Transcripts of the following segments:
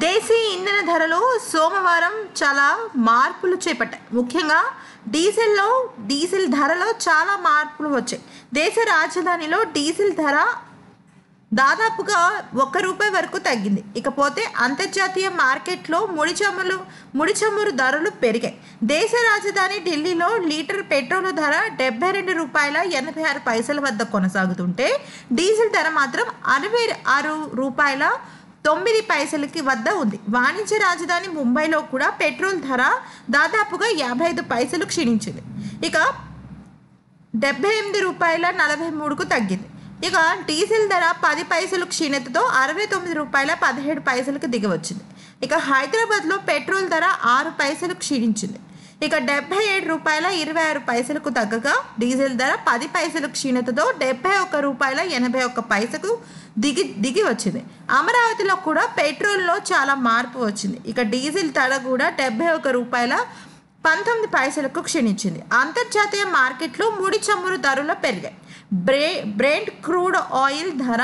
దేశీయ ఇంధన ధరలు సోమవారం చాలా మార్పులు చేపట్టాయి. ముఖ్యంగా డీజిల్లో డీజిల్ ధరలో చాలా మార్పులు వచ్చాయి. దేశ రాజధానిలో డీజిల్ ధర దాదాపుగా ఒక్క రూపాయి వరకు తగ్గింది. ఇకపోతే అంతర్జాతీయ మార్కెట్లో ముడి ముడిచమురు ముడి చమురు ధరలు పెరిగాయి. దేశ రాజధాని ఢిల్లీలో లీటర్ పెట్రోల్ ధర డెబ్బై రెండు రూపాయల ఎనభై ఆరు పైసల వద్ద కొనసాగుతుంటే డీజిల్ ధర మాత్రం అరవై ఆరు రూపాయల తొమ్మిది పైసలకి వద్ద ఉంది. వాణిజ్య రాజధాని ముంబైలో కూడా పెట్రోల్ ధర దాదాపుగా యాభై ఐదు పైసలు క్షీణించింది. ఇక డెబ్బై ఎనిమిది రూపాయల నలభై మూడుకు తగ్గింది. ఇక డీజిల్ ధర పది పైసలు క్షీణతతో అరవై తొమ్మిది రూపాయల పదిహేడు పైసలకు దిగవచ్చింది. ఇక హైదరాబాద్లో పెట్రోల్ ధర ఆరు పైసలు క్షీణించింది. ఇక డెబ్బై ఏడు రూపాయల ఇరవై ఆరు పైసలకు తగ్గగా డీజిల్ ధర పది పైసలు క్షీణతతో డెబ్బై ఒక్క రూపాయల ఎనభై ఒక్క పైసకు దిగి దిగి వచ్చింది. అమరావతిలో కూడా పెట్రోల్లో చాలా మార్పు వచ్చింది. ఇక డీజిల్ ధర కూడా డెబ్బై ఒక్క రూపాయల పంతొమ్మిది పైసలకు క్షీణించింది. అంతర్జాతీయ మార్కెట్లో ముడి చమురు ధరలు పెరిగాయి. బ్రే బ్రెంట్ క్రూడ్ ఆయిల్ ధర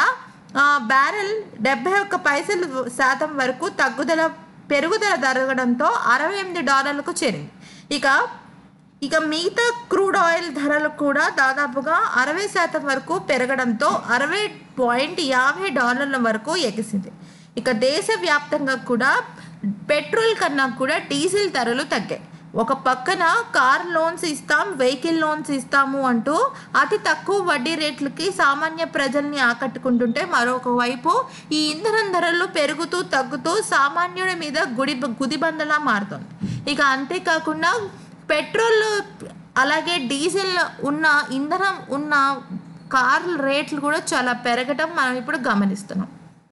బ్యారెల్ డెబ్బై ఒక్క పైసలు శాతం వరకు తగ్గుదల పెరుగుదల జరగడంతో అరవై ఎనిమిది డాలర్లకు చేరింది. ఇక ఇక మిగతా క్రూడ్ ఆయిల్ ధరలు కూడా దాదాపుగా అరవై శాతం వరకు పెరగడంతో అరవై పాయింట్ యాభై డాలర్ల వరకు ఎగిసింది. ఇక దేశవ్యాప్తంగా కూడా పెట్రోల్ కన్నా కూడా డీజిల్ ధరలు తగ్గాయి. ఒక పక్కన కార్ లోన్స్ ఇస్తాం వెహికల్ లోన్స్ ఇస్తాము అంటూ అతి తక్కువ వడ్డీ రేట్లకి సామాన్య ప్రజల్ని ఆకట్టుకుంటుంటే మరొక వైపు ఈ ఇంధనం ధరలు పెరుగుతూ తగ్గుతూ సామాన్యుడి మీద గుడి గుదిబందలా మారుతుంది. ఇక అంతేకాకుండా పెట్రోల్ అలాగే డీజిల్ ఉన్న ఇంధనం ఉన్న కార్ రేట్లు కూడా చాలా పెరగటం మనం ఇప్పుడు గమనిస్తున్నాం.